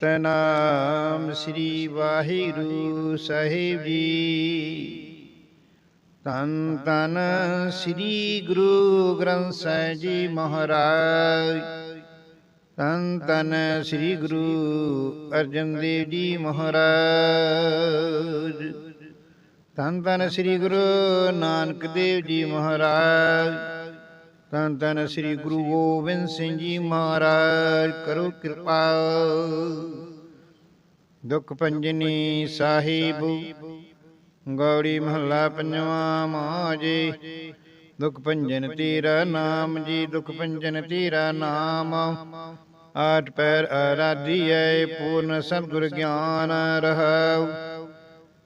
ਸਤਨਾਮ ਸ੍ਰੀ ਵਾਹਿਗੁਰੂ ਸਾਹਿਬ ਜੀ। ਤਨ ਤਨ ਸ੍ਰੀ ਗੁਰੂ ਗ੍ਰੰਥ ਸਾਹਿਬ ਜੀ ਮਹਾਰਾਜ। ਤਨ ਤਨ ਸ੍ਰੀ ਗੁਰੂ ਅਰਜਨ ਦੇਵ ਜੀ ਮਹਾਰਾਜ। ਤਨ ਤਨ ਸ੍ਰੀ ਗੁਰੂ ਨਾਨਕ ਦੇਵ ਜੀ ਮਹਾਰਾਜ। ਤਨ ਤਨ ਸ੍ਰੀ ਗੁਰੂ ਗੋਬਿੰਦ ਸਿੰਘ ਜੀ ਮਹਾਰਾਜ ਕਰੋ ਕਿਰਪਾ। ਦੁਖ ਪੰਜਨੀ ਸਾਹਿਬ, ਗੌੜੀ ਮਹੱਲਾ ਪੰਜਵਾ ਮਾਜੇ ਦੁਖ ਭੰਜਨ ਤੇਰਾ ਨਾਮ ਜੀ, ਦੁਖ ਭੰਜਨ ਤੇਰਾ ਨਾਮ। ਆਠ ਪੈਰ ਆਰਾਧੀਐ, ਪੂਰਨ ਸਤਿਗੁਰ ਗਿਆਨ ਰਹਾਉ।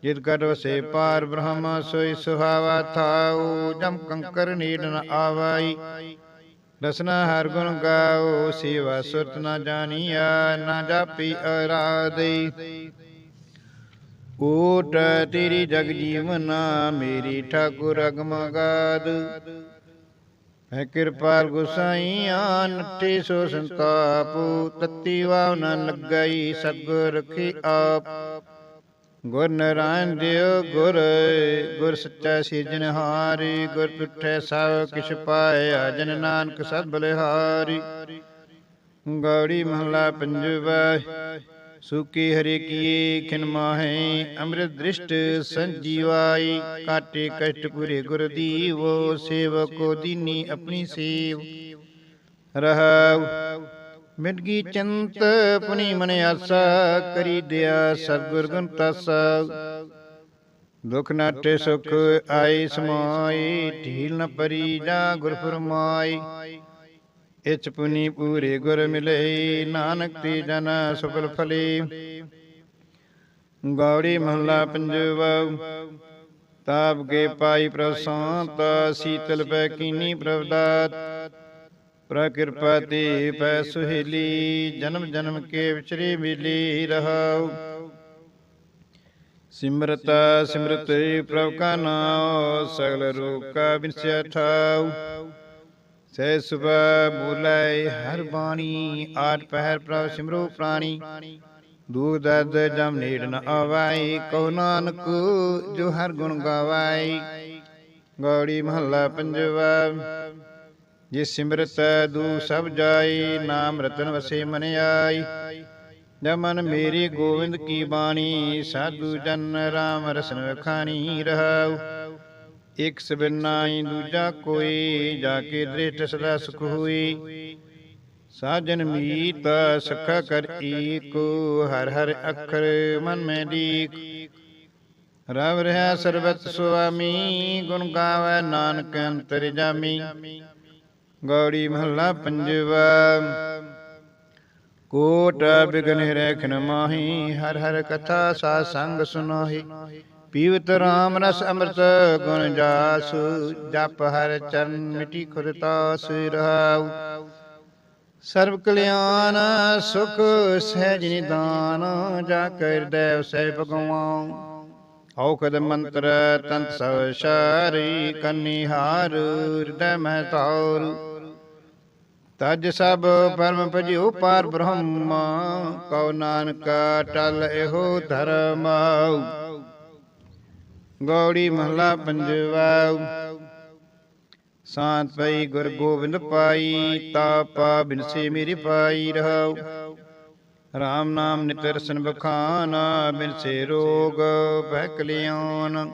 ਜਿਤ ਕਰ ਵਸੇ ਪਾਰ ਬ੍ਰਹਮ, ਸੋਈ ਸੁਹਾਵਾ ਥਾਉ, ਜਮ ਕੰਕਰ ਨੀਡ ਨ ਆਵਾਈ। ਰਸਨਾ ਹਰ ਗੁਣ ਗਾਓ ਸੇਵਾ ਸੁਰਤ ਨ ਜਾਣੀਆ ਨਾ ਜਾਪੀ ਅਰਾਧਈ ਓਟ ਤੇਰੀ ਜਗ ਜੀਵਨਾ ਮੇਰੀ ਠਾਕੁਰ ਅਗਮਗਾਦ ਹੈ ਕਿਰਪਾਲ ਗੁਸਾਈਆਂ ਨੱਠੀ ਸੋ ਸੰਤਾਪ, ਤਤੀ ਵਾਵ ਨ ਲੱਗਈ ਸਤਿਗੁਰ ਰਖੀ ਆਪ। ਗੁਰ ਨਾਰਾਇਣ ਦਿਓ, ਗੁਰ ਗੁਰ ਸੱਚਾ ਸਿਰਜਣਹਾਰੀ ਗੁਰ ਤੁਠੈ ਸਭ ਕਿਛ ਪਾਇਆ ਜਨ ਨਾਨਕ ਸਦ ਬਲਿਹਾਰੀ। ਗੌੜੀ ਮਹਲਾ ਪੰਜਵਾ, ਸੁਕੀ ਹਰੇ ਕੀਏ, ਖਿਨ ਮਾਹੇ, ਅੰਮ੍ਰਿਤ ਦ੍ਰਿਸ਼ਟ ਸੰਜੀਵਾਈ, ਕਾਟੇ ਕਸ਼ਟ ਪੁਰੇ ਗੁਰ ਦੀਵੋ, ਸੇਵਕੋ ਦੀਨੀ ਆਪਣੀ ਸੇਵ। ਰਹਾਉ ਮਿਟਗੀ ਚੰਤ ਪੁਨੀ ਮਨ ਆਸਾ ਕਰੀ ਦਿਆ ਸਤਿਗੁਰ ਗੁਣ ਤਾਸਾ। ਦੁਖ ਨਾਟੇ ਸੁਖ ਆਈ ਸਮਾਈ ਢੀਲ ਨ ਪਰੀ ਜਾ ਗੁਰ ਫਰਮਾਈ ਇਚ ਪੁਨੀ ਪੂਰੇ ਗੁਰ ਮਿਲੇ ਨਾਨਕ ਤੇ ਜਨ ਸੁਫਲ ਫਲੇ। ਗੌੜੀ ਮਹਲਾ ਪੰਜਵਾ। ਤਾਪ ਕੇ ਪਾਈ ਪ੍ਰਸਾਂਤ ਸੀਤਲ ਪੈ ਕੀਨੀ ਪ੍ਰਵਦਾਤ ਪ੍ਰਕਿਰਪਾ ਤੇ ਪੈ ਸੁਹੇਲੀ ਜਨਮ ਜਨਮ ਕੇ ਵਿਚਰੇ ਮਿਲੀ ਰਹਾਉ। ਸਿਮਰਤ ਸਿਮਰਤ ਪ੍ਰਭ ਕਾ ਨਾਮ ਸਗਲ ਰੂਪ ਕਾ ਬਿਨਸਿਆ ਠਾਉ। ਸਹਿ ਸੁਭਾ ਬੋਲੇ, ਹਰ ਬਾਣੀ ਆਠ ਪਹਿਰ ਪ੍ਰਭ ਸਿਮਰੋ ਪ੍ਰਾਣੀ। ਦੂਰ ਦਰਦ ਜਮ ਨੇੜ ਨ ਆਵਾਈ ਕਉ ਨਾਨਕ ਜੋ ਹਰ ਗੁਣ ਗਾਵਾਈ। ਗੌੜੀ ਮਹੱਲਾ ਪੰਜਵਾ ਜਿਸ ਸਿਮਰਤ ਦੂ ਸਭ ਜਾਈ ਨਾਮ ਰਤਨ ਵਸੇ ਮਨ ਆਈ। ਜਮਨ ਮੇਰੀ ਗੋਬਿੰਦ ਕੀ ਬਾਣੀ, ਸਾਧੂ ਜਨ ਰਾਮ ਰਸਨ ਵਖਾਣੀ ਰਹਾਉ। ਇਕ ਸਬਿਨਾਈ ਦੂਜਾ ਕੋਈ, ਜਾ ਕੇ ਦ੍ਰਿਸ਼ਟ ਸਦਾ ਸੁਖ ਹੋਈ। ਸਾਜਨ ਮੀਤ ਸਖਾ ਕਰ ਏਕ ਹਰ ਹਰ ਅਖਰ ਮਨ ਮੈਂ ਦੀਕ ਰਵ ਰਹਾ ਸਰਬਤ ਸੁਆਮੀ, ਗੁਣ ਗਾਵੇ ਨਾਨਕ ਅੰਤਰ ਜਾਮੀ। ਗੌੜੀ ਮਹੱਲਾ ਪੰਜਵਾ। ਕੋਟ ਬਿਗਨ ਰਖਨ ਮਾਹੀ, ਹਰ ਹਰ ਕਥਾ ਸਾ ਸੰਗ ਸੁਨਾਹੀ। ਪੀਵਤ ਰਾਮ ਰਸ ਅੰਮ੍ਰਿਤ ਗੁਣ ਜਾਸ, ਜਪ ਹਰ ਚਰਨ ਮਿਟੀ ਖੁਰਤਾਸ ਰਹਾਉ। ਸਰਬ ਕਲਿਆਣ ਸੁਖ ਸਹਿਜ ਨਿਦਾਨ, ਜਾ ਕਰ ਦੇਵ ਸਹਿ ਭਗਵਾਨ ਔਖਦ ਮੰਤਰ ਤੰਤ ਸਵ ਸ਼ਾਰੀ ਕੰਨਿਹਾਰ ਹਿਰਦੈ ਮਹਿ ਤਾਰ ਤਜ ਸਭ ਪਰਮ ਭਜਿਓ ਪਾਰ ਬ੍ਰਹਮ, ਕਉ ਨਾਨਕ ਟਲ ਇਹੋ ਧਰਮ ਗੌੜੀ ਮਹਲਾ ਪੰਜਵਾ ਸਾਤ ਪਈ ਗੁਰ ਗੋਬਿੰਦ ਪਾਈ, ਤਾਪਾ ਬਿਨਸੇ ਮੇਰੀ ਪਾਈ ਰਹਾਉ। ਰਾਮ ਨਾਮ ਨਿਤਰ ਸਨ ਬਖਾਨਾ ਬਿਨਸੇ ਰੋਗ ਬਹਿ ਕਲਿਆਣ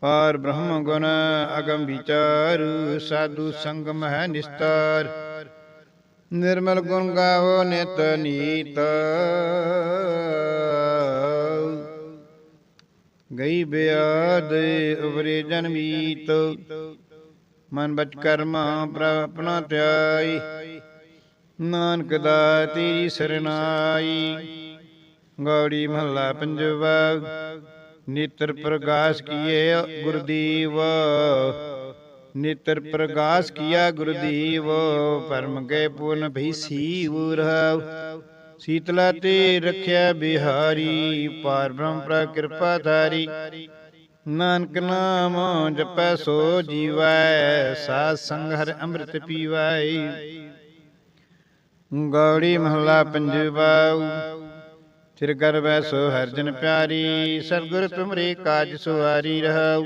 ਪਾਰ ਬ੍ਰਹਮ ਗੁਣ ਅਗਮ ਵਿਚਾਰ, ਸਾਧੂ ਸੰਗਮ ਹੈ ਨਿਸਤਾਰ। ਨਿਰਮਲ ਗੁਣ ਗਾਵੋ ਨਿਤ ਨੀਤ। ਗਈ ਬਿਆਦ ਉਬਰੇ ਜਨਮੀਤ ਮਨ ਬਚ ਕਰਮਾ ਪ੍ਰਪਨਾ ਧਿਆਈ ਨਾਨਕ ਦਾ ਤੇਰੀ ਸਰਨਾਈ। ਗੌੜੀ ਮਹੱਲਾ ਪੰਜਵਾ। ਨਿਤਰ ਪ੍ਰਗਾਸ ਕੀਏ ਗੁਰਦੀਵ। ਨਿਤਰ ਪ੍ਰਗਾਸ ਕੀਆ ਗੁਰਦੀਵ। ਪਰਮ ਗਏ ਪੂਰਨ ਭਈ ਸੀਵ ਰਹਾਉ। ਸੀਤਲਾ ਤੇ ਰਖਿਆ ਬਿਹਾਰੀ। ਪਾਰ ਬ੍ਰਹਮ ਪ੍ਰ ਕਿਰਪਾ ਧਾਰੀ। ਨਾਨਕ ਨਾਮ ਜਪੈ ਸੋ ਜੀਵੈ। ਸਾਧ ਸੰਗ ਹਰ ਅੰਮ੍ਰਿਤ ਪੀਵੈ ਗੌੜੀ ਮਹਲਾ ਪੰਜਵਾ ਸਿਰ ਗਰਬੈ ਸੋ ਹਰਜਨ ਪਿਆਰੀ, ਸਤਿਗੁਰ ਤੁਮਰੇ ਕਾਜ ਸੁਆਰੀ ਰਹਾਉ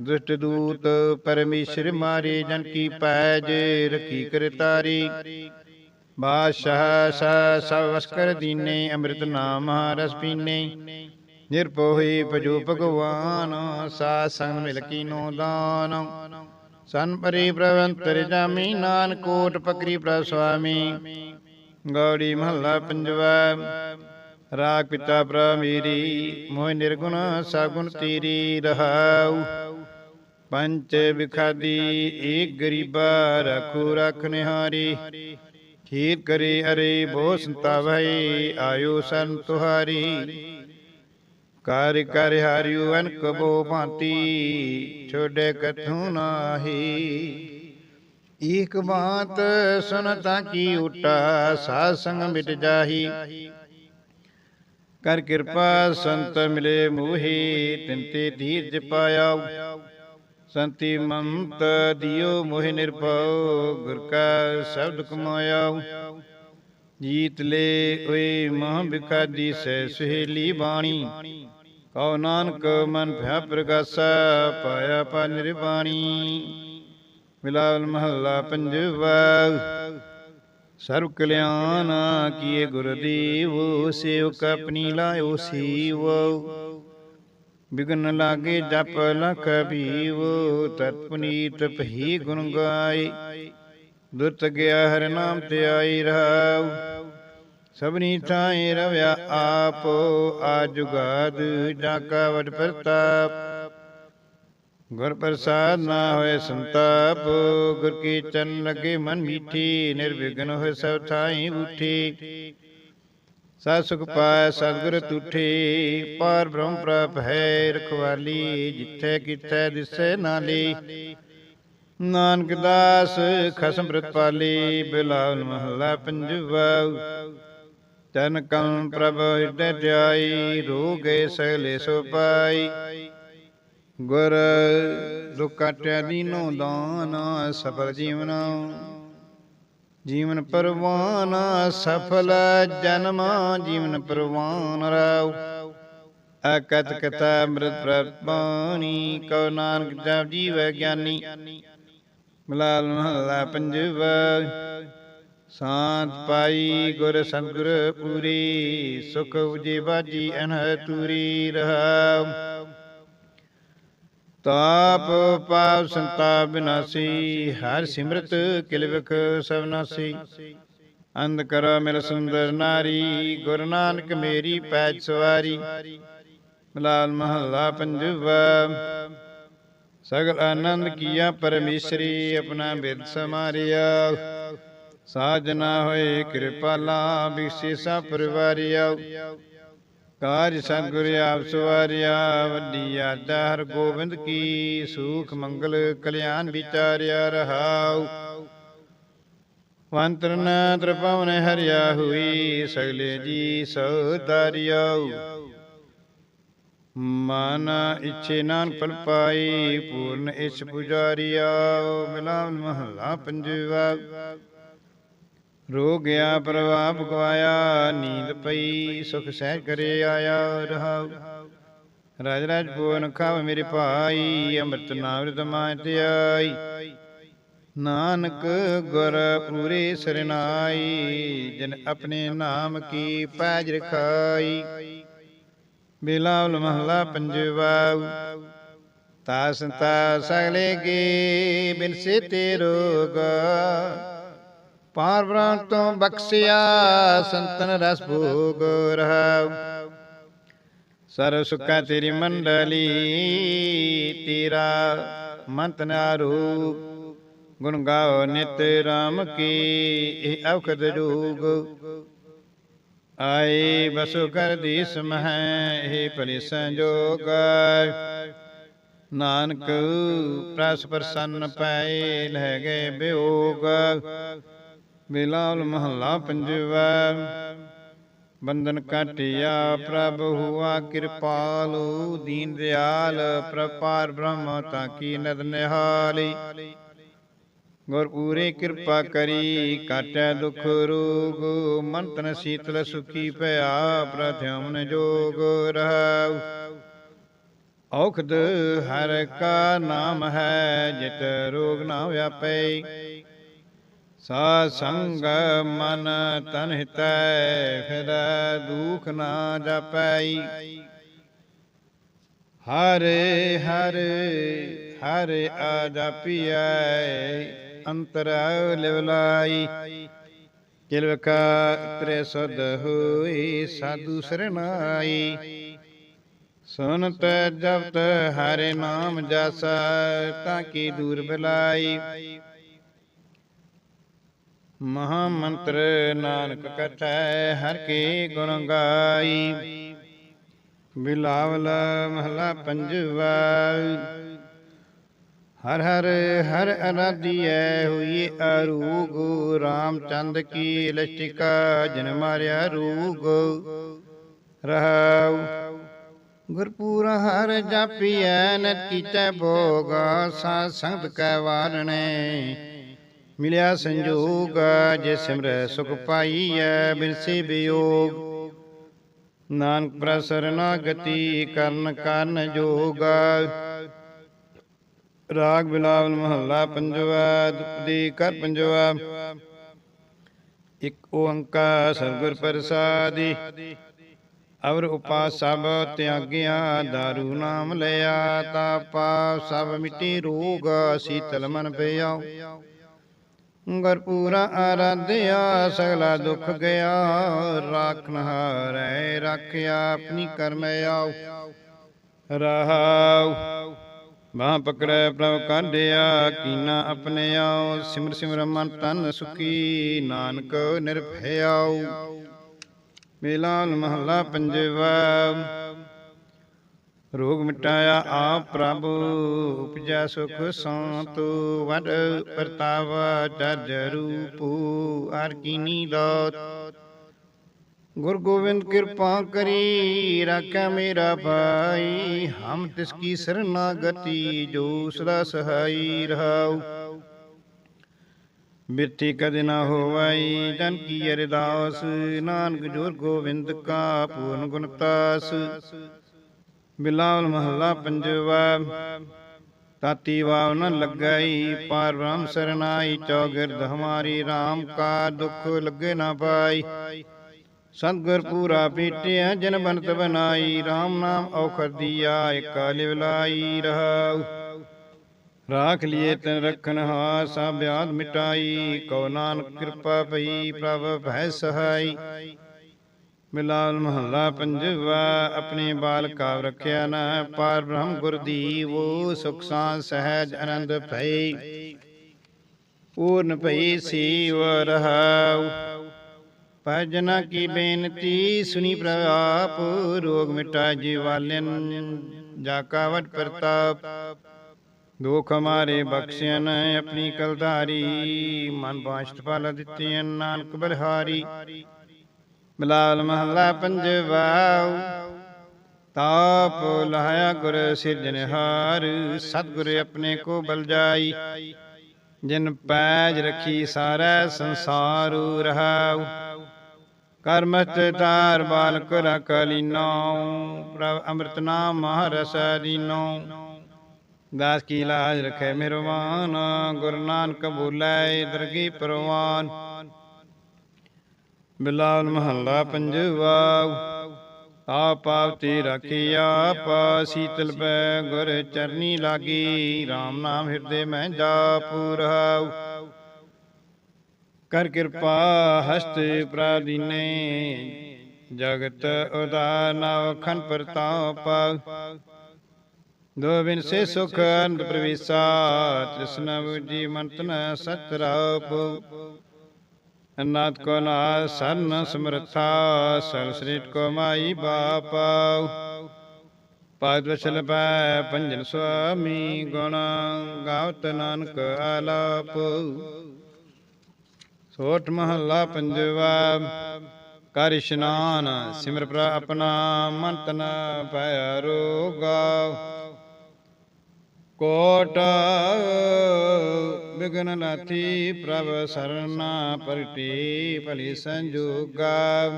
ਦੁਸ਼ਟ ਦੂਤ, ਪਰਮੇਸ਼ਰ ਮਾਰੇ ਜਨ ਕੀ ਪੈਜ, ਰਖੀ ਕਰਤਾਰੀ ਬਾਦਸ਼ਾਹ ਸਾ ਸਵਸ ਦੀਨੇ, ਅੰਮ੍ਰਿਤ ਨਾਮ ਰਸ ਪੀਨੇ। ਨਿਰਪੋਹੀ ਭਜੋ ਭਗਵਾਨ ਸਾ ਸੰਗ ਮਿਲ ਕੀਨੋ ਦਾਨ। ਸਨ ਪਰੀ ਪ੍ਰਵੰਤਰ ਜਾਮੀ ਨਾਨਕੋਟ ਪਕਰੀ ਪ੍ਰਭ ਸੁਆਮੀ ਗੌੜੀ ਮਹੱਲਾ ਪੰਜਵਾ ਰਾਗ ਪਿਤਾ ਪ੍ਰਭ ਮੇਰੀ ਮੋਹ ਨਿਰਗੁਣ ਸਗੁਣ ਤੀਰੀ ਰਹਾਉ। ਪੰਚ ਵਿਖਾਦੀ, ਏਕ ਗਰੀਬਾ ਰਖੂ ਰਖ ਨਿਹਾਰੀ। ਖੀਰ ਕਰੇ ਅਰੇ ਬੋ ਸੰਤਾ ਭਈ ਆਇਓ ਸੰ ਤੁਹਾਰੀ। ਕਰ ਕਰ ਹਰਿਉ ਅਨਕ ਬੋ ਭਾਂਤੀ ਛੋੜੇ ਕਥੂ ਨਾਹੀ। ਏਕ ਬਾਤ ਸੁਨਤਾ ਕੀ ਉਟਾ ਸਾਧ ਸੰਗ ਮਿਟ ਜਾਹੀ। ਕਰ ਕਿਰਪਾ, ਸੰਤ ਮਿਲੇ ਮੋਹੀ, ਤਿੰਤੇ ਧੀਰਜ ਪਾਇਆ ਸੰਤੀ ਮੰਤ ਦਿਓ ਮੋਹਿ ਨਿਰਭਉ, ਗੁਰ ਕਾ ਸ਼ਬਦ ਕਮਾਇਆ ਜੀਤ ਲੈ ਓਏ ਮਹ ਬਿਖਾਦੀ ਸਹਿ ਸੁਹੇਲੀ ਬਾਣੀ। ਕਉ ਨਾਨਕ ਮਨ ਭਿਆ ਪ੍ਰਗਾਸਾ, ਪਾਇਆ ਪਾ ਨਿਰਵਾਣੀ। ਮਿਲਾਵਲ ਮਹੱਲਾ ਪੰਜਵਾ। ਸਰਬ ਕਲਿਆਣ ਕੀਏ ਗੁਰਦੇਵ, ਸੇਵਕ ਆਪਣੀ ਲਾਇਓ ਸੀਵ। ਬਿਗਨ ਲਾਗੇ ਜਪ ਲਖ ਭੀਵ ਤਤ ਭਈ ਗੁਣ ਗਾਏ। ਦੁਰਤ ਗਿਆ ਹਰ ਨਾਮ ਤੇ ਆਈ ਰਹਾਉ। ਸਭਨੀ ਥਾਏ ਰਵਿਆ ਆਪ ਆ ਜੁਗਾਦ ਜਾ ਕਾ ਵਡ ਪ੍ਰਤਾਪ। ਗੁਰ ਪ੍ਰਸਾਦ ਨਾ ਹੋਏ ਸੰਤਾਪ, ਗੁਰ ਕੀ ਚਰਨ ਲੱਗੇ ਮਨ ਮੀਠੀ, ਨਿਰਵਿਘਨ ਹੋਏ ਸਭ ਥਾਈ ਉਠੀ ਸਤ ਸੁਖ ਪਾਇ ਸਤਿਗੁਰ ਤੁਠੇ, ਪਾਰ ਬ੍ਰਹਮ ਪ੍ਰਭ ਹੈ ਰਖਵਾਲੀ, ਜਿੱਥੇ ਕਿਥੇ ਦਿਸੇ ਨਾਲੀ। ਨਾਨਕ ਦਾਸ ਖਸਮ ਪ੍ਰਤਪਾਲੀ ਬਿਲਾਵਲ ਮਹੱਲਾ ਪੰਜਵਾ ਤਨ ਕਲ ਪ੍ਰਭ ਹਿਰਦੈ ਧਿਆਈ, ਰੋਗੇ ਸਗਲੇ ਸੋ ਪਾਈ। ਗੁਰ ਦੁਕਾਟਿਆ ਦੀਨੋ ਦਾਨ ਸਫਲ ਜੀਵਨ। ਜੀਵਨ ਪਰਵਾਨ, ਸਫਲ ਜਨਮ। ਜੀਵਨ ਪਰਵਾਨ ਰਾਉ ਅਕਤ ਕਥਾ ਅੰਮ੍ਰਿਤ ਪ੍ਰਪਾਣੀ ਕਉ ਨਾਨਕ ਜਪ ਜੀਵ ਗਿਆਨੀ। ਮਲਾਲ ਮਹੱਲਾ ਪੰਜਵਾ। ਸਾਤ ਪਾਈ ਗੁਰ ਸਤਿਗੁਰ ਪੂਰੀ। ਸੁਖ ਉਜੇ ਬਾਜੀ ਅਨਹ ਤੂਰੀ ਰਹਾਉ। ਤਾਪ ਪਾਪ ਸੰਤਾਪ ਬਿਨਾਸੀ, ਹਰ ਸਿਮਰਤ ਕਿਲਵਖ ਸਭਨਾਸੀ ਅੰਧ ਕਰ ਮੇਰ ਸੁੰਦਰ ਨਾਰੀ, ਗੁਰੂ ਨਾਨਕ ਮੇਰੀ ਪੈਜ ਸਵਾਰੀ। ਮਲਾਲ ਮਹੱਲਾ ਪੰਜਵਾ, ਸਗਲ ਆਨੰਦ ਕੀਆ ਪਰਮੇਸ਼ਰੀ, ਆਪਣਾ ਬਿਰਦ ਸਮਾਰਿਆ। ਸਾਜਨਾ ਹੋਏ ਕਿਰਪਾਲਾ ਵਿਸ਼ੇਸ਼ਾ ਪਰਿਵਾਰਿਆ। ਕਾਜ ਸਤਿਗੁਰ ਆਪ ਸਵਾਰਿਆ ਵੱਡੀ ਆਦਾ ਹਰ ਗੋਬਿੰਦ ਕੀ ਸੂਖ ਮੰਗਲ ਕਲਿਆਣ ਵਿਚਾਰਿਆ ਰਹਾਉ। ਵੰਤਰਨ ਤ੍ਰਿਪਵਨ ਹਰਿਆ ਹੋਈ ਸਗਲੇ ਜੀ ਸੋਦਾਰਿਆਉ ਮਨ ਇਛੇ ਨਾਨ ਪਲ ਪਾਈ ਪੂਰਨ ਇਛ ਪੁਜਾਰੀਆ ਮਿਲਾਵ ਮਹੱਲਾ ਪੰਜਵਾ। ਰੋ ਗਿਆ ਪ੍ਰਭਾਵ ਗਵਾਇਆ, ਨੀਂਦ ਪਈ, ਸੁਖ ਸਹਿ ਕਰੇ ਆਇਆ ਰਹਾਉ। ਰਾਜ ਰਾਜ ਪੂਰਨ ਖਾਵ ਮੇਰੇ ਭਾਈ, ਅੰਮ੍ਰਿਤ ਨਾਮ ਰਤਮਾਇ ਤੇ ਨਾਨਕ ਗੁਰ ਪੂਰੇ ਸਰਨਾਈ, ਜਨ ਆਪਣੇ ਨਾਮ ਕੀ ਪੈਜ ਰਖਾਈ। ਬਿਲਾਵਲ ਮਹਲਾ ਪੰਜਵਾ ਤਾ ਸਗਲੇ ਕੀ ਬਿਨ ਸੇ ਤੇ ਰੋਗਾ। ਪਾਰ ਬ੍ਰਹਮ ਤੋਂ ਬਖਸ਼ਿਆ ਸੰਤਨ ਰਸ ਭੋਗ ਰਹਾਉ। ਸਰਬ ਸੁਖਾ ਤੇਰੀ ਮੰਡਲੀ ਤੇਰਾ ਮੰਤ ਨਾਰੂ। ਗੁਣ ਗਾਓ ਨਿਤ ਰਾਮ ਕੀ ਇਹ ਅਵਖਦ ਜੋਗ ਆਏ ਬਸੋ ਕਰ ਦੀ ਸਮਹਿ ਇਹ ਭਲੀ ਸੰਜੋਗ ਨਾਨਕ ਪ੍ਰਸ ਪ੍ਰਸੰਨ ਪਏ ਲੈ ਗਏ ਬਿਯੋਗ ਬਿਲਾਲ ਮਹੱਲਾ ਪੰਜਵਾ। ਬੰਧਨ ਕਾਟਿਆ ਪ੍ਰਭ ਹੁਆ ਕਿਰਪਾਲੂ, ਦੀਨ ਦਿਆਲ ਪ੍ਰਪਾਰ ਬ੍ਰਹਮ ਤਾਂ ਕੀ ਨਦ ਨਿਹਾਲੀ। ਗੁਰ ਪੂਰੇ ਕਿਰਪਾ ਕਰੀ ਕਾਟੈ ਦੁਖ ਰੋਗ ਮਨ ਤਨ ਸੀਤਲ ਸੁਖੀ ਭਇਆ ਪ੍ਰਥਮਨ ਜੋਗ ਰਹਾਉ ਔਖਦ ਹਰ ਕਾ ਨਾਮ ਹੈ, ਜਿਤ ਰੋਗ ਨਾ ਵਿਆਪੈ ਸਾ ਸੰਗ ਮਨ ਤਨ ਹਿਤੈ ਫਿਰ ਦੁਖ ਨਾ ਜਾਪੈ। ਹਰੇ ਹਰੇ ਹਰੇ ਆ ਜਾਪੀਐ ਅੰਤਰ ਲਿਵਲਾਈ ਕਿਲਵਕਾ ਤ੍ਰੇ ਸਦ ਹੋਈ, ਸਾਧੂ ਸਰਨਾਈ ਸੁਨਤ ਜਪਤ ਹਰੇ ਨਾਮ ਜਸਾ, ਤਾਂ ਕੀ ਦੂਰ ਬਲਾਈ। ਮਹਾ ਮੰਤਰ ਨਾਨਕ ਕਥੈ ਹਰ ਕੇ ਗੁਣ ਗਾਈ। ਬਿਲਾਵਲ ਮਹਲਾ ਪੰਜਵਾ। ਹਰ ਹਰ ਹਰ ਅਨਾਦੀਐ ਹੋਈ ਅਰੂਗ। ਰਾਮਚੰਦ ਕੀ ਲਸ਼ਟਿਕਾ ਜਨ ਮਾਰਿਆ ਰੂਗ। ਰਹਾਉ ਗੁਰਪੂਰ ਹਰ ਜਾਪੀਐ ਨਤ ਕੀਚੈ ਭੋਗ ਸਾ ਸੰਗਤ ਕੈ ਵਾਰਣੇ। ਮਿਲਿਆ ਸੰਜੋਗ, ਜੇ ਸਿਮਰੈ ਸੁਖ ਪਾਈਐ ਬਿਨਸੀ ਬਿਯੋਗ। ਨਾਨਕ ਪ੍ਰਸਰਨਾ ਗਤੀ, ਕਰਨ ਕਰਨ ਜੋਗ। ਰਾਗ ਬਿਲਾਵਲ ਮਹੱਲਾ ਪੰਜਵਾ ਦੁਪਦੀ ਕਰ ਪੰਜਵਾ। ਇਕ ਓੰਕਾਰ ਸਤਿਗੁਰ ਪ੍ਰਸਾਦੀ। ਅਵਰ ਉਪਾਸ ਸਭ ਤਿਆਗਿਆ, ਦਾਰੂ ਨਾਮ ਲਿਆ, ਤਾ ਤਾਪਾ ਸਭ ਮਿਟੀ ਰੋਗ, ਸੀਤਲ ਮਨ ਪਿਆ ਗੁਰ ਪੂਰਾ ਆਰਾਧਿਆ, ਸਗਲਾ ਦੁੱਖ ਗਿਆ। ਰਾਖਨ ਹਾਰੈ ਰੱਖਿਆ ਆਪਣੀ ਕਰਮ ਆਉ ਰਹਾਉ ਬਾਹ ਪਕੜੈ ਪ੍ਰਭ ਕਾਢਿਆ, ਕੀਨਾ ਆਪਣੇ ਆਉ ਸਿਮਰ ਸਿਮਰ ਮਨ ਤਨ ਸੁਖੀ, ਨਾਨਕ ਨਿਰਭਇਆਉ ਮੇਲਾਲ ਮਹੱਲਾ ਪੰਜਵਾ ਰੋਗ ਮਿਟਾਇਆ ਆਪ ਪ੍ਰਭ, ਉਪਜਾ ਸੁਖ ਸੰਤ, ਵਡ ਪ੍ਰਤਾਪ ਚਰਜ ਰੂਪ, ਹਰ ਕੀਨੀ ਦਾਤ। ਗੁਰ ਗੋਬਿੰਦ ਕਿਰਪਾ ਕਰੀ, ਰਾਖੈ ਮੇਰਾ ਭਾਈ, ਹਮ ਤਿਸ ਕੀ ਸਰਨਾਗਤੀ ਜੋ ਸਦਾ ਸਹਾਈ ਰਹਾਉ। ਬਿਰਤੀ ਕਦੇ ਨਾ ਹੋਵਾਈ, ਜਨ ਕੀ ਅਰਦਾਸ, ਨਾਨਕ ਜੋਰ ਗੋਬਿੰਦ ਕਾ ਪੂਰਨ ਗੁਣਤਾਸ ਬਿਲਾਵਲ ਮਹੱਲਾ ਪੰਜਵਾ, ਤਾਤੀ ਵਾਵ ਨ ਲੱਗਈ, ਪਾਰ ਬ੍ਰਹਮ ਸਰਨਾਈ ਚੌਗਿਰਦ ਹਮਾਰੀ RAM ਕਾ ਦੁਖ ਲੱਗੇ ਨਾ ਪਾਈ। ਸਤਗੁਰ ਪੂਰਾ ਪੀਟਿਆ, ਜਨ ਬਨਤ ਬਨਾਈ RAM ਨਾਮ ਔਖਰ ਦੀਆ, ਇਕ ਲਿਵਲਾਈ ਰਹਾਉ। ਰਾਖ ਲਿਏ ਤਨ ਰਖਨ ਹਾ ਸਭ ਬਿਆਦ ਮਿਟਾਈ, ਕਉ ਨਾਨਕ ਕਿਰਪਾ ਭਈ ਪ੍ਰਭ ਭੈ ਸਹਾਈ। ਮਿਲਾਲ ਮਹੱਲਾ ਪੰਜਵਾ, ਆਪਣੇ ਬਾਲ ਕਾਵ ਰੱਖਿਆ ਨਾ, ਪਾਰ ਬ੍ਰਹਮ ਗੁਰ ਦੀਵੋ, ਸੁਖ ਸਾਂ ਸਹਿਜ ਆਨੰਦ ਭਈ। ਪੂਰਨ ਭਈ ਸੀਵ ਰਹਾਉ। ਭਜਨਾ ਕੀ ਬੇਨਤੀ, ਸੁਣੀ ਪ੍ਰਭਾਪ ਰੋਗ ਮਿਟਾ ਜੀਵਾਲਨ, ਜਾ ਕਾ ਪ੍ਰਤਾਪ। ਦੁਖ ਹਮਾਰੇ ਬਖਸ਼ਿਆਨ ਆਪਣੀ ਕਲਧਾਰੀ, ਮਨ ਬਾਸ਼ਟ ਫਲ ਦਿੱਤੀ ਨਾਨਕ ਬਲਹਾਰੀ ਬਿਲਾਲ ਮਹੱਲਾ ਪੰਜਵਾ ਤਾਪ ਲਾਇਆ ਗੁਰ ਸਿਰਜਨਹਾਰ ਸਤਿਗੁਰ ਆਪਣੇ ਕੋ ਬਲ ਜਾਈ। ਜਿਨ ਪੈਜ ਰਖੀ ਸਾਰਾ ਸੰਸਾਰ ਰਹਾਉ। ਕਰਮਤ ਤਾਰ ਬਾਲਕ ਰਕਲੀਨੋ ਪ੍ਰਭ ਅੰਮ੍ਰਿਤ ਨਾਮ ਮਹਾਰਸ ਦੀਨੋ। ਦਾਸ ਕੀ ਲਾਜ ਰਖੇ ਮਿਹਰਬਾਨ ਗੁਰੂ ਨਾਨਕ ਬੋਲੇ ਦਰਗੀ ਪਰਵਾਨ। ਬਿਲਾਵਲ ਮਹੱਲਾ ਪੰਜਵਾ। ਆ ਪਾਵਤੀ ਰਖਿਆ ਪਾ ਸੀਤਲ ਪੈ ਗੁਰ ਚਰਨੀ ਲਾਗੀ। RAM ਨਾਮ ਹਿਰਦੇ ਮੈਂ ਜਾਪੂ ਰਹਾਉ। ਕਰ ਕਿਰਪਾ ਹਸਤ ਪ੍ਰਾਦੀਨੇ ਜਗਤ ਉਦਾਨਵ ਖਨ ਪਾ ਦੋ ਬਿਨ ਸੇ ਸੁਖ ਅੰਤ ਪ੍ਰਵੇਸਾ, ਤ੍ਰਿਸ਼ਨਾ ਬੁਜੀ ਮੰਤਨ ਸਤਰਾਪ। ਅਨਾਥ ਕੋ ਨਾ ਸਰਨ ਸਮਰਥਾ ਸਲ ਸ੍ਰੀਟ ਕੋ ਮਾਈ ਬਾਪਾ। ਪਾਦ ਵਚਲ ਪੈ ਪੰਜਨ ਸੁਆਮੀ ਗੁਣ, ਗਾਵਤ ਨਾਨਕ ਆਲਾਪ। ਸੋਠ ਮਹੱਲਾ ਪੰਜਵਾ, ਕਰ ਇਸ਼ਨਾਨ ਸਿਮਰ ਪ੍ਰ ਆਪਣਾ ਮਨ ਤਨ ਪੈ ਰੋਗਾ। ਕੋਟ ਬਿਗਨ ਲਾਥੀ ਪ੍ਰਭ ਸਰਨਾ ਪਰਟੀ ਭਲੀ ਸੰਜੋਗਾ।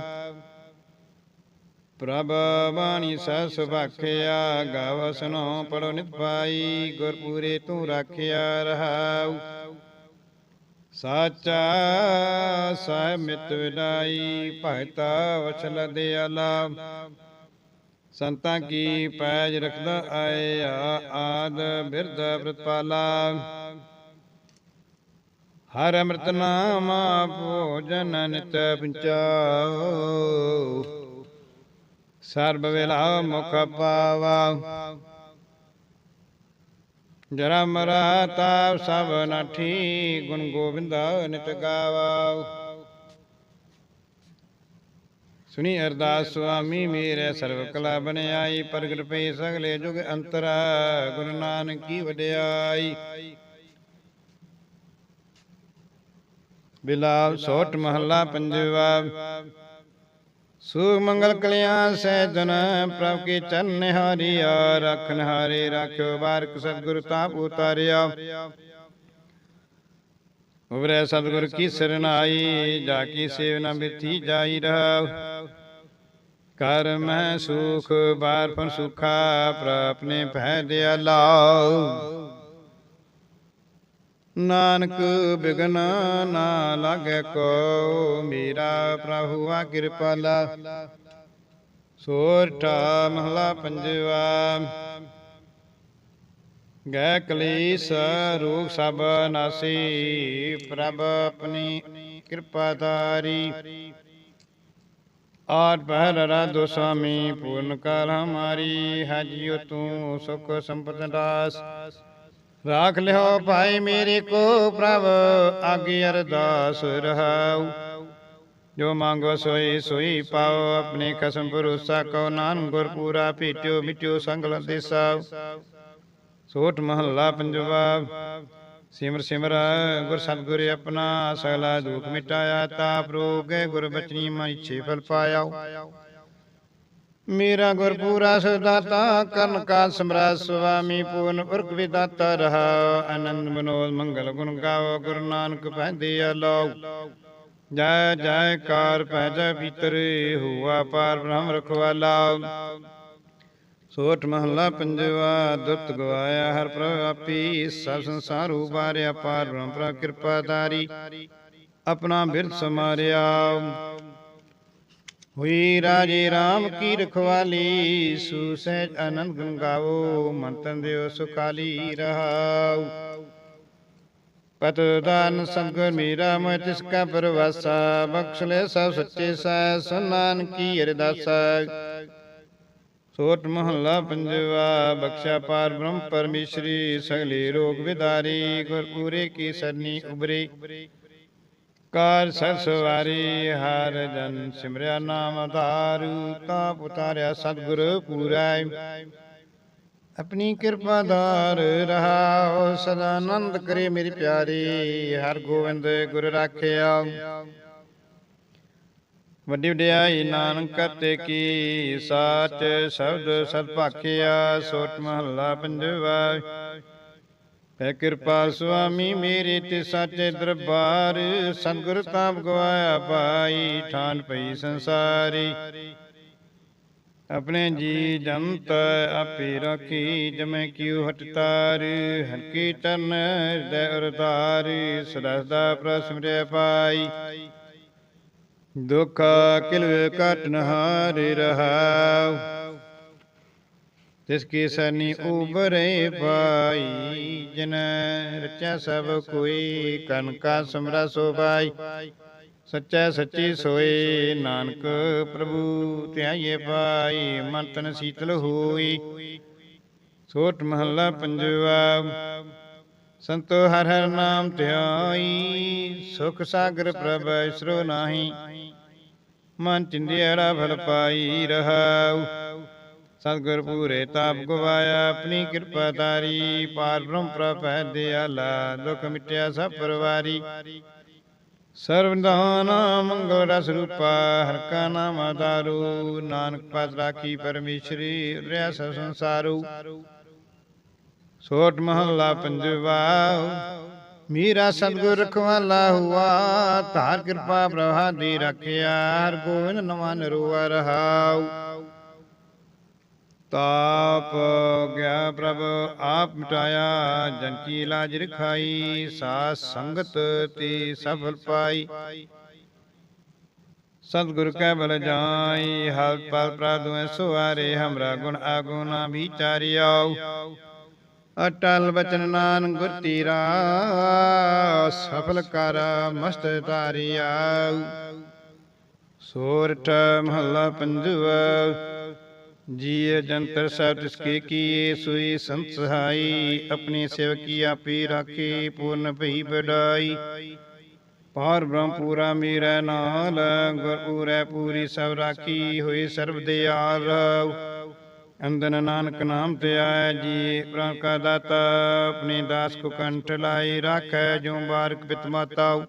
ਪ੍ਰਭ ਬਾਣੀ ਸਸ ਸੁਭਾਖਿਆ ਗਾਵ ਸੁਨੋ ਪੜੋ ਨਿਤ ਪਾਈ ਗੁਰਪੂਰੇ ਤੂੰ ਰਾਖਿਆ ਰਹਾਉ। ਸਾਚਾ ਸਾਹਿਬ ਮਿਤ ਵਿਦਾਈ, ਭਗਤਾ ਵਛਲ ਦਿਆਲਾ ਸੰਤਾਂ ਕੀ ਪੈਜ ਰਖਦਾ ਆਇਆ ਆਦ ਬਿਰਧ ਪ੍ਰਤਪਾਲਾ ਹਰ ਅੰਮ੍ਰਿਤ ਨਾਮ ਭੋਜਨ ਨਿਤ ਪੰਚਾਓ ਸਰਬ ਵੇਲਾ ਮੁਖ ਪਾਵਾ। ਜਰਾ ਮਰਾ ਤਾਪ ਸਭ ਨਾਠੀ ਗੁਣ ਗੋਬਿੰਦਾ ਨਿਤ ਗਾਵਾ। ਸੁਣੀ ਅਰਦਾਸ ਸੁਆਮੀ, ਮੇਰੇ ਸਰਬ ਕਲਾ ਬਣਾਈ ਪ੍ਰਗਟ ਪਈ ਸਗਲੇ ਜੁਗ ਅੰਤਰਾ, ਗੁਰੂ ਨਾਨਕ ਕੀ ਵਡਿਆਈ। ਬਿਲਾਵ ਸੋਟ ਮਹੱਲਾ ਪੰਜਵਾ। ਸੁਖ ਮੰਗਲ ਕਲਿਆਣ ਸਹਿਜਨ, ਪ੍ਰਭ ਕੇ ਚਰਨ ਨਿਹਾਰਿਆ ਰਖਨ ਹਾਰੇ ਰਾਖਿਓ ਬਾਰਕ ਸਤਿਗੁਰ ਤਾਪ ਉਤਾਰਿਆ। ਉਬਰੇ ਸਤਿਗੁਰ ਕੀ ਸਰਨਾਈ ਜਾ ਕੀ ਸੇਵਨਾ ਬਿਥੀ ਜਾਈ ਰਹਾ ਕਰ ਮੈਂ ਸੁਖ, ਬਾਰ ਸੁਖਾ ਪ੍ਰਪਨੇ ਭੈ ਦਿਆਲਾ ਨਾਨਕ ਬਿਗਨ ਨਾ ਲਾਗੇ ਕੋ ਮੇਰਾ ਪ੍ਰਭੂ ਆ ਕਿਰਪਾਲਾ। ਸੋਰਠਾ ਮਹਲਾ ਪੰਜਵਾ। ਗੈ ਕਲੇਸ਼, ਰੋਗ ਸਭ ਨਾਸੀ। ਪ੍ਰਭ ਆਪਣੀ ਕਿਰਪਾ ਧਾਰੀ ਆਠ ਪਹਿਰ ਰਾਧੋ ਸੁਆਮੀ, ਪੂਰਨ ਕਾਲ ਹਮਾਰੀ। ਹਜਿਓ ਤੂੰ ਸੁਖ ਸੰਪਤ ਦਾਸ। ਰਾਖ ਲਿਓ ਭਾਈ ਮੇਰੇ ਕੋ ਪ੍ਰਭ, ਆਗੇ ਅਰਦਾਸ ਰਹਾਉ। ਜੋ ਮੰਗੋ ਸੋਈ ਸੋਈ ਪਾਓ, ਆਪਣੇ ਕਸਮ ਭਰੋਸਾ ਕੋ ਨਾਨਕ ਗੁਰ ਪੂਰਾ ਭੇਟਿਓ ਮਿਟਿਓ ਸੰਗਲ ਦੇਸਾ ਸੋਠ ਮਹੱਲਾ ਪੰਜਵਾ ਸਿਮਰ ਸਿਮਰ, ਗੁਰ ਸਤਿਗੁਰ ਆਪਣਾ, ਸਗਲਾ ਦੁਖ ਮਿਟਾਇਆ ਤਾਪ ਰੋਗੇ ਗੁਰ ਬਚਨੀ ਮਨ ਇਛੇ ਫਲ ਪਾਇਆ ਮੇਰਾ ਗੁਰ ਪੂਰਾ ਸਦਾਤਾ, ਕਰਨ ਕਾ ਸਮਰਾ ਸੁਆਮੀ, ਪੂਰਨ ਪੁਰਖ ਵਿਦਾਤਾ ਰਹਾ। ਆਨੰਦ ਮਨੋਜ ਮੰਗਲ ਗੁਣ ਗਾਵੋ ਗੁਰੂ ਨਾਨਕ ਪੈਂਦੇ ਅਲੋ ਜੈ ਜੈ ਕਾਰ ਪੈ ਜਾ ਭੀਤਰੇ ਹੁਆ ਪਾਰ ਬ੍ਰਹਮ ਰਖਵਾਲਾ ਸੋਠ ਮਹੱਲਾ ਪੰਜਵਾ ਦੁੱਤ ਗਵਾਇਆ ਹਰ ਪ੍ਰਭ ਆਪੀ, ਸਭ ਸੰਸਾਰ ਉਬਾਰਿਆ ਪਾਰ ਬ੍ਰਹਮ ਪ੍ਰਭ ਕਿਰਪਾਦਾਰੀ। ਆਪਣਾ ਬਿਰਧ ਸਮਾਰਿਆ। ਹੋਈ ਰਾਜੇ RAM ਕੀ ਰਖਵਾਲੀ, ਸੁਸਹਿਜ ਆਨੰਦ ਗੁਣ ਮੰਤਨ ਦਿਓ ਸੁਖਾਲੀ ਰਹਾਉ। ਪਤ ਦਾਨ ਸੰਗਰ ਮੀਰਾ ਮੈਂ ਤਿਸ ਕਾ ਪਰਵਾਸਾ, ਬਖਸ਼ ਲੈ ਸਭ ਸੱਚੇ ਸੈ ਸੁਨਾਨ ਕੀ ਅਰਦਾਸਾ। ਸੋਟ ਮਹੱਲਾ ਪੰਜਵਾ, ਬਖਸ਼ਾ ਪਾਰ ਬ੍ਰਹਮ ਪਰਮੇਸ਼ਰੀ, ਸਗਲੇ ਰੋਗ ਵਿਦਾਰੀ, ਗੁਰਪੂਰੇ ਕੀ ਸਰਨੀ ਉਬਰੇ ਕਾਰ ਸਰਸਵਾਰੀ ਹਰ ਜਨ ਸਿਮਰਿਆ ਨਾਮ ਧਾਰੂ, ਤਾ ਪੁਤਾਰਿਆ ਸਤਿਗੁਰ ਪੂਰੈ ਆਪਣੀ ਕਿਰਪਾ ਧਾਰ ਰਹਾਉ ਸਦਾ ਆਨੰਦ ਕਰੇ ਮੇਰੀ ਪਿਆਰੀ, ਹਰ ਗੋਬਿੰਦ ਗੁਰ ਰਾਖਿਆ। ਵੱਡੀ ਵਡਿਆਈ ਨਾਨਕ ਤੇ ਕੀ ਸਾਚ ਸ਼ਬਦ ਸਤ ਭਾਖਿਆ, ਸੋਟ ਮਹੱਲਾ ਪੰਜਵਾ ਪੈ ਕਿਰਪਾ ਸੁਆਮੀ ਮੇਰੇ ਤੇ ਸਾਚੇ ਦਰਬਾਰ ਸੰਗੁਰ ਤਾਪ ਗਵਾਇਆ ਪਾਈ ਠਾਨ ਪਈ ਸੰਸਾਰੀ। ਆਪਣੇ ਜੀ ਜੰਤ ਆਪੇ ਰੱਖੀ, ਜਮੈ ਕਿਉ ਹਟ ਤਾਰ, ਹਰ ਕੀ ਚਰਨ ਹਿਰਦੈ ਅਰਤਾਰ ਸਦਾ ਸਦਾ ਪ੍ਰਸਮਰਿ ਪਾਈ। ਦੁਖ ਕਿਲ ਕਟ ਨਹਾਰੇ ਰਹਾਉ। ਤਿਸ ਕੀ ਸਰਨੀ ਉਬਰੇ ਪਾਈ ਜਨ ਰਚਿਆ ਸਭ ਕੋਈ, ਕਨ ਕਾ ਸਮਰਾ ਸੋ ਪਾਈ ਸੱਚਾ ਸੱਚੀ ਸੋਏ, ਨਾਨਕ ਪ੍ਰਭੂ ਧਿਆਈਏ ਪਾਈ ਮਨ ਤਨ ਸੀਤਲ ਹੋਈ। ਛੋਟ ਮਹੱਲਾ ਪੰਜਵਾ, ਸੰਤੋ ਹਰ ਹਰ ਨਾਮ ਧਿਆਈ, ਸੁਖ ਸਾਗਰ ਪ੍ਰਭ ਇਸਰੋ ਨਾਹੀ। ਮਨ ਚਿੰਦਿਆੜਾ ਫਲ ਪਾਈ ਰਹਾਉ। ਸਤਿਗੁਰ ਪੂਰੇ ਤਾਪ ਗਵਾਇਆ, ਆਪਣੀ ਕਿਰਪਾ ਤਾਰੀ ਪਾਰ ਬ੍ਰਹਮ ਪ੍ਰਭੈ ਦਿਆਲਾ, ਦੁਖ ਮਿਟਿਆ ਸਭ ਪਰਵਾਰੀ। ਸਰਵਦਾਨ ਮੰਗਲ ਰਸ ਰੂਪਾ, ਹਰ ਕਾ ਨਾਮ ਆਧਾਰੂ ਨਾਨਕ ਪਦ ਰਾਖੀ ਪਰਮੇਸ਼ਰੀ ਰਿਆ ਸ ਸੰਸਾਰੂ। ਸੋਟ ਮਹੱਲਾ ਪੰਜਵਾ ਮੇਰਾ ਸਤਿਗੁਰ ਰਖਵਾਲਾ ਹੁਆ, ਧਾਰ ਕਿਰਪਾ ਪ੍ਰਭਾ ਦੀ ਰੱਖਿਆ ਹਰ ਗੋਬਿੰਦ ਨਵਾਂ ਨਰੂਆ ਰਹਾਉ। ਤਾਪ ਗਿਆ ਪ੍ਰਭ, ਆਪ ਮਿਟਾਇਆ, ਜਨ ਕੀ ਲਾਜ ਰਖਾਈ, ਸਾਧ ਸੰਗਤ ਤੇ ਸਫਲ ਪਾਈ। ਸਤਿਗੁਰ ਕੈ ਬਲ ਜਾਈ, ਹਰ ਪਲ ਪ੍ਰਦੁਐ ਸੁਆਰੇ, ਹਮਰਾ ਗੁਣ ਆਗੁਣਾ ਵਿਚਾਰਿਆਉ। ਅਟਲ ਬਚਨ ਨਾਨਕ ਗੁਰ ਤੀਰਾ, ਸਫਲ ਕਰ, ਮਸਤ ਤਾਰਿਆ ਸੋਰਠ ਮਹੱਲਾ ਪੰਜਵਾ, ਜੀਏ ਜੰਤਰ ਸਭ ਤਿਸਕੇ ਕੀਏ, ਸੋਈ ਸੰਤ ਸਹਾਈ, ਆਪਣੀ ਸੇਵਕੀ ਆਪੀ ਰਾਖੀ, ਪੂਰਨ ਭਈ ਬਡਾਈ ਪਾਰ ਬ੍ਰਹਮ ਪੂਰਾ ਮੀਰੈ ਨਾਲ, ਗੁਰ ਪੂਰੈ ਪੂਰੀ ਸਭ ਰਾਖੀ, ਹੋਈ ਸਰਬ ਦਿਆਲ। ਅੰਦਨ ਨਾਨਕ ਨਾਮ ਤੇ ਆਇ ਜੀ ਪ੍ਰਭ ਕਾ ਦਾਤਾ, ਆਪਣੇ ਦਾਸ ਕੋ ਕੰਠ ਲਾਈ ਰਾਖੈ ਜੋ ਬਾਰਕ ਪਿਤ ਮਾਤਾ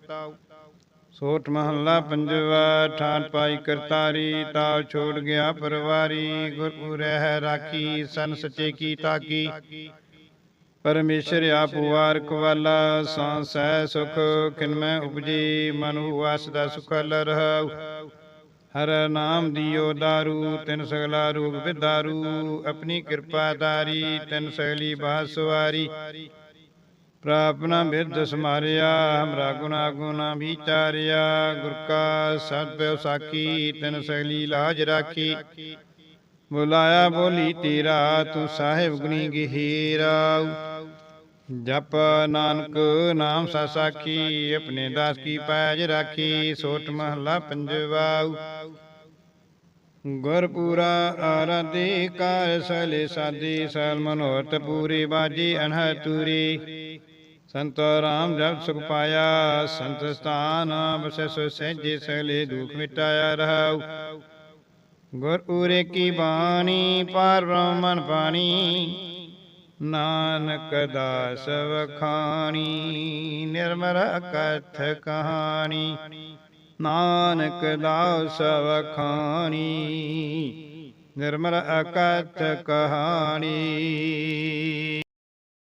ਸੋਠ ਮਹੱਲਾ ਪੰਜਵਾ, ਠਾਠ ਪਾਈ ਕਰਤਾਰੀ, ਤਾਲ ਛੋੜ ਗਿਆ ਪਰਵਾਰੀ ਗੁਰੂ ਰਹਿ ਰਾਖੀ, ਸਨ ਸਚੇ ਕੀ ਤਾਕੀ। ਪਰਮੇਸ਼ਰ ਆਪ ਵਾਰਕ ਵਾਲਾ ਸਾਂਸੈ ਸੁਖ ਕਿਨਮੈ ਉਪਜੀ, ਮਨ ਹੁਆ ਸਦਾ ਸੁਖ ਰਹਉ। ਹਰ ਨਾਮ ਦਿਓ ਦਾਰੂ, ਤਿਨ ਸਗਲਾ ਰੂਪ ਵਿਦਾਰੂ ਆਪਣੀ ਕਿਰਪਾ ਦਾਰੀ ਤਿਨ ਸਗਲੀ ਬਾਤ ਸਵਾਰੀ। ਪ੍ਰਾਪਨਾ ਬਿਰਧ ਸਮਾਰਿਆ, ਹਮਰਾ ਗੁਨਾ ਗੁਨਾ ਵਿਚਾਰਿਆ, ਗੁਰ ਕਾ ਸਤਿ ਸਾਖੀ, ਤਿਨ ਸਗਲੀ ਲਾਜ ਰਾਖੀ। ਬੁਲਾਇਆ ਬੋਲੀ ਤੇਰਾ, ਤੂੰ ਸਾਹਿਬ ਗੁਣੀ ਗਹੀਰਾ ਜਪ ਨਾਨਕ ਨਾਮ ਸਾ ਆਪਣੇ ਦਾਸ ਕੀ ਪੈਜ ਰਾਖੀ, ਸੋਟ ਮਹਲਾ ਪੰਜਵਾ ਗੁਰ ਪੂਰਾ ਆਰਾਧੇ ਕਾਰ ਸਲੇ ਸਾਦੀ, ਸਲ ਮਨੋਰਥ ਪੂਰੀ ਬਾਜੀ ਅਨਹ ਤੂਰੀ। ਸੰਤ ਰਾਮ ਜਪ ਸੁਖ ਪਾਇਆ, ਸੰਤ ਸਥਾਨ ਬਸੈ ਸੋ ਸਹਿਜੇ ਸਲੇ ਦੁਖ ਮਿਟਾਇਆ ਰਹਾਉ। ਗੁਰ ਉਰੇ ਕੀ ਬਾਣੀ, ਪਾਰ ਬ੍ਰਹਮਨ ਪਾਣੀ ਨਾਨਕ ਦਾਸ ਵਖਾਣੀ ਨਿਰਮਲ ਕਥ ਕਹਾਣੀ। ਨਾਨਕ ਦਾਸ ਵਖਾਣੀ ਨਿਰਮਲ ਅਕਥ ਕਹਾਣੀ।